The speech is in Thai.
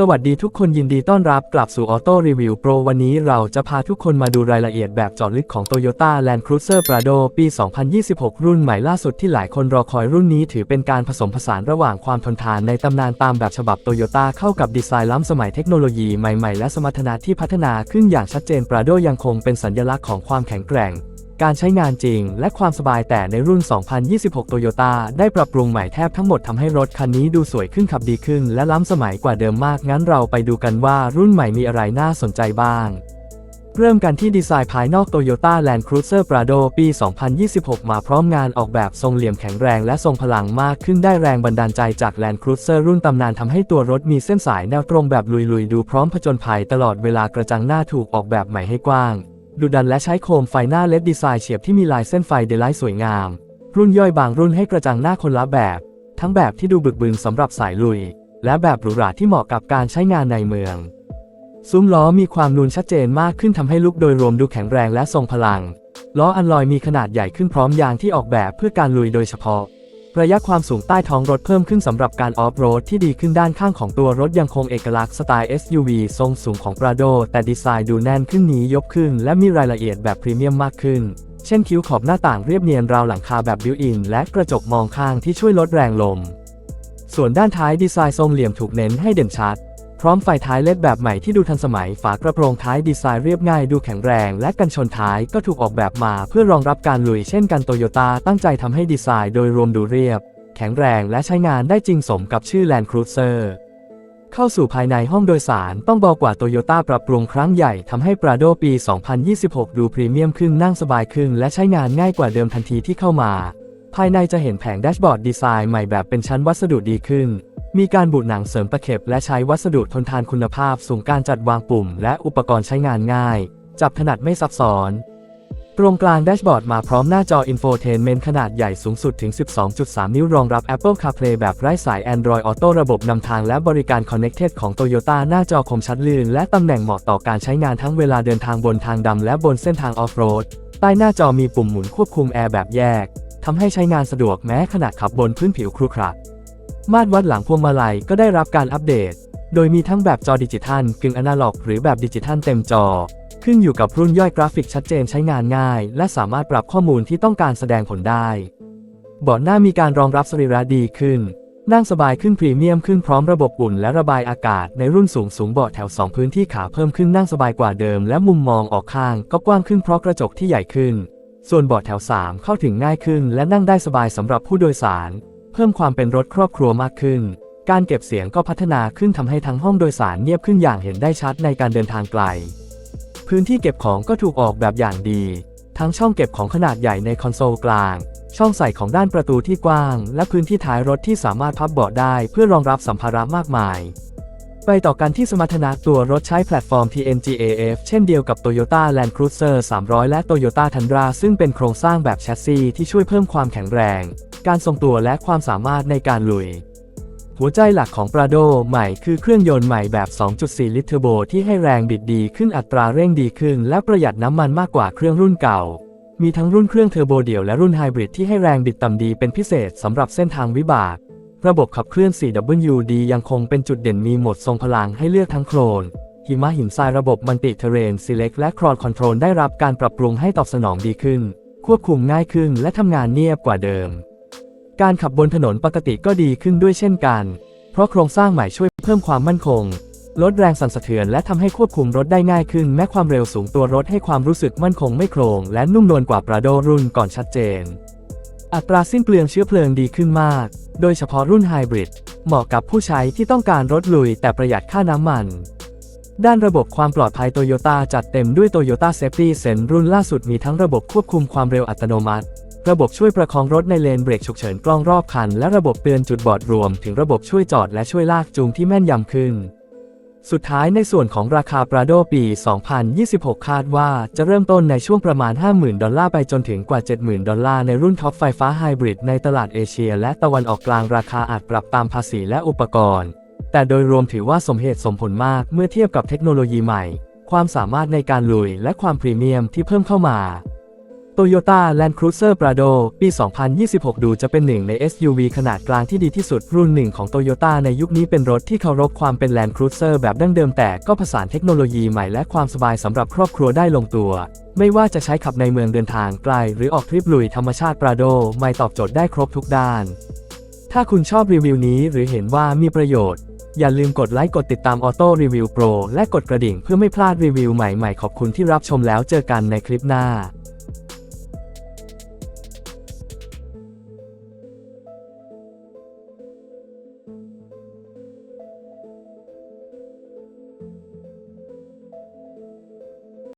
สวัสดีทุกคนยินดีต้อนรับกลับสู่ Auto Review Pro วันนี้เราจะพาทุกคนมาดูรายละเอียดแบบเจาะลึกของ Toyota Land Cruiser Prado ปี 2026 รุ่นใหม่ล่าสุดที่หลายคนรอคอยรุ่นนี้ถือเป็นการผสมผสานระหว่างความทนทานในตำนานตามแบบฉบับ Toyota เข้ากับดีไซน์ล้ำสมัยเทคโนโลยีใหม่ๆ และสมรรถนะที่พัฒนาขึ้นอย่างชัดเจน Prado ยังคงเป็นสัญลักษณ์ของความแข็งแกร่ง การใช้งานจริง และความสบายแต่ในรุ่น 2026 Toyota ได้ปรับปรุงใหม่แทบทั้งหมดทำให้รถคันนี้ดูสวยขึ้นขับดีขึ้น และล้ำสมัยกว่าเดิมมาก งั้นเราไปดูกันว่ารุ่นใหม่มีอะไรน่าสนใจบ้างเริ่มกันที่ดีไซน์ภายนอก Toyota Land Cruiser Prado ปี 2026 มาพร้อมงานออกแบบทรงเหลี่ยมแข็งแรงและทรงพลังมากขึ้นได้แรงบันดาลใจจาก Land Cruiser รุ่นตำนานทำให้ตัวรถมีเส้นสายแนวตรงแบบลุยๆ ดูพร้อมผจญภัยตลอดเวลากระจังหน้าถูกออกแบบใหม่ให้กว้าง ดุดันและใช้โคมไฟหน้าเลดดีไซน์เฉียบที่มีลายเส้นไฟเดลไลท์สวยงาม รุ่นย่อยบางรุ่นให้กระจังหน้าคนละแบบ ทั้งแบบที่ดูบึกบึนสำหรับสายลุย และแบบหรูหราที่เหมาะกับการใช้งานในเมือง ซุ้มล้อมีความนูนชัดเจนมากขึ้นทำให้ลุกโดยรวมดูแข็งแรงและทรงพลัง ล้ออันลอยมีขนาดใหญ่ขึ้นพร้อมยางที่ออกแบบเพื่อการลุยโดยเฉพาะ ระยะความสูงใต้ท้องรถเพิ่มขึ้นสำหรับการออฟโรดที่ดีขึ้นด้านข้างของตัวรถยังคงเอกลักษณ์สไตล์ SUV ทรงสูงของ Prado แต่ดีไซน์ดูแน่นขึ้นนี้ยกขึ้น และมีรายละเอียดแบบพรีเมียมมากขึ้น เช่นคิ้วขอบหน้าต่างเรียบเนียนราวหลังคาแบบบิวอิน และกระจกมองข้างที่ช่วยลดแรงลม ส่วนด้านท้ายดีไซน์ทรงเหลี่ยมถูกเน้นให้เด่นชัด พร้อมไฟท้ายเลดแบบใหม่ที่ดูทันสมัย ฝากระโปรงท้ายดีไซน์เรียบง่ายดูแข็งแรง และกันชนท้ายก็ถูกออกแบบมาเพื่อรองรับการลุยเช่นกันโตโยต้าตั้งใจทำให้ดีไซน์โดยรวมดูเรียบ แข็งแรงและใช้งานได้จริงสมกับชื่อ Land Cruiser เข้าสู่ภายในห้องโดยสารต้องบอกว่าโตโยต้าปรับปรุงครั้งใหญ่ทำให้ Prado ปี 2026 ดูพรีเมียมขึ้นนั่งสบายขึ้น และใช้งานง่ายกว่าเดิมทันทีที่เข้ามา ภายในจะเห็นแผงแดชบอร์ดดีไซน์ใหม่แบบเป็นชั้นวัสดุดีขึ้น มีการบูดหนังเสริมตะเข็บและใช้วัสดุทนทานคุณภาพสูงการจัดวางปุ่มและอุปกรณ์ใช้งานง่าย จับถนัดไม่ซับซ้อน ตรงกลางแดชบอร์ดมาพร้อมหน้าจออินโฟเทนเมนต์ขนาดใหญ่สูงสุดถึง 12.3 นิ้วรองรับ Apple CarPlay แบบไร้สาย Android Auto ระบบนำทางและบริการ Connected ของ Toyota หน้าจอคมชัดลื่นและตำแหน่งเหมาะต่อการใช้งานทั้งเวลาเดินทางบนทางดำและบนเส้นทางออฟโรดใต้หน้าจอมีปุ่มหมุนควบคุมแอร์แบบแยกทำให้ใช้งานสะดวกแม้ขณะขับบนพื้นผิวครุขระ มาตรวัดหลังพวงมาลัยก็ได้รับการอัปเดต โดยมีทั้งแบบจอดิจิทัลกึ่งอนาล็อก หรือแบบดิจิทัลเต็มจอ ขึ้นอยู่กับรุ่นย่อยกราฟิกชัดเจนใช้งานง่าย และสามารถปรับข้อมูลที่ต้องการแสดงผลได้เบาะหน้ามีการรองรับสรีระดีขึ้น นั่งสบายขึ้นพรีเมียมขึ้นพร้อมระบบอุ่นและระบายอากาศในรุ่นสูงสูงเบาะแถว 2 พื้นที่ขาเพิ่มขึ้นนั่งสบายกว่าเดิม และมุมมองออกข้างก็กว้างขึ้นเพราะกระจกที่ใหญ่ขึ้น ส่วนเบาะแถว 3 เข้าถึงง่ายขึ้น และนั่งได้สบายสำหรับผู้โดยสาร เพิ่มความเป็นรถครอบครัวมากขึ้น การเก็บเสียงก็พัฒนาขึ้นทำให้ทั้งห้องโดยสารเงียบขึ้นอย่างเห็นได้ชัดในการเดินทางไกล พื้นที่เก็บของก็ถูกออกแบบอย่างดี ทั้งช่องเก็บของขนาดใหญ่ในคอนโซลกลาง ช่องใส่ของด้านประตูที่กว้าง และพื้นที่ท้ายรถที่สามารถพับเบาะได้เพื่อรองรับสัมภาระมากมาย ไปต่อกันที่สมรรถนะตัวรถใช้แพลตฟอร์ม TNGAF เช่นเดียวกับ Toyota Land Cruiser 300 และ Toyota Tundra ซึ่งเป็นโครงสร้างแบบแชสซีที่ช่วยเพิ่มความแข็งแรง การทรงตัวและความสามารถในการลุย หัวใจหลักของ Prado ใหม่คือเครื่องยนต์ใหม่แบบ 2.4 ลิตรเทอร์โบที่ให้แรงบิดดีขึ้นอัตราเร่งดีขึ้น และประหยัดน้ำมันมากกว่าเครื่องรุ่นเก่า มีทั้งรุ่นเครื่องเทอร์โบเดี่ยวและรุ่นไฮบริดที่ให้แรงบิดต่ำดีเป็นพิเศษสำหรับเส้นทางวิบาก ระบบขับเคลื่อน 4WD ยังคงเป็นจุดเด่นมีโหมดทรงพลังให้เลือกทั้งโคลนหิมะหินทรายระบบมันติเทเรน Select และ Crawl Control ได้รับการปรับปรุงให้ตอบสนองดีขึ้น ควบคุมง่ายขึ้นและทำงานเนียบกว่าเดิม การขับบนถนนปกติก็ดีขึ้นด้วยเช่นกัน เพราะโครงสร้างใหม่ช่วยเพิ่มความมั่นคง ลดแรงสั่นสะเทือนและทำให้ควบคุมรถได้ง่ายขึ้น แม้ความเร็วสูงตัวรถให้ความรู้สึกมั่นคงไม่โครง และนุ่มนวลกว่า Prado รุ่นก่อนชัดเจน อัตราสิ้นเปลืองเชื้อเพลิงดีขึ้นมาก โดยเฉพาะรุ่นไฮบริดเหมาะกับผู้ใช้ที่ต้องการรถลุยแต่ประหยัดค่าน้ำมันด้านระบบความปลอดภัยโตโยต้าจัดเต็มด้วย Toyota Safety Sense รุ่นล่าสุดมีทั้งระบบควบคุมความเร็วอัตโนมัติ ระบบช่วยประคองรถในเลนเบรกฉุกเฉินกล้องรอบคัน และระบบเตือนจุดบอดรวม ถึงระบบช่วยจอดและช่วยลากจูงที่แม่นยำขึ้น สุดท้ายในส่วนของราคา Prado ปี 2026 คาดว่าจะเริ่มต้นในช่วงประมาณ 50,000 ดอลลาร์ไปจนถึงกว่า 70,000 ดอลลาร์ในรุ่นท็อปไฟฟ้าไฮบริดในตลาดเอเชีย และตะวันออกกลางราคาอาจปรับตามภาษีและอุปกรณ์ แต่โดยรวมถือว่าสมเหตุสมผลมากเมื่อเทียบกับเทคโนโลยีใหม่ ความสามารถในการลุยและความพรีเมียมที่เพิ่มเข้ามา Toyota Land Cruiser Prado ปี 2026 ดูจะเป็นหนึ่งใน SUV ขนาดกลางที่ดีที่สุดรุ่นหนึ่งของ Toyota ในยุคนี้เป็นรถที่เคารพความเป็น Land Cruiser แบบดั้งเดิมแต่ก็ผสานเทคโนโลยีใหม่และความสบายสำหรับครอบครัวได้ลงตัว ไม่ว่าจะใช้ขับในเมืองเดินทางไกล หรือออกทริปลุยธรรมชาติ Prado ไม่ตอบโจทย์ได้ครบทุกด้าน ถ้าคุณชอบรีวิวนี้หรือเห็นว่ามีประโยชน์ อย่าลืมกดไลค์กดติดตาม Auto Review Pro และกดกระดิ่งเพื่อไม่พลาดรีวิวใหม่ๆขอบคุณที่รับชมแล้วเจอกันในคลิปหน้า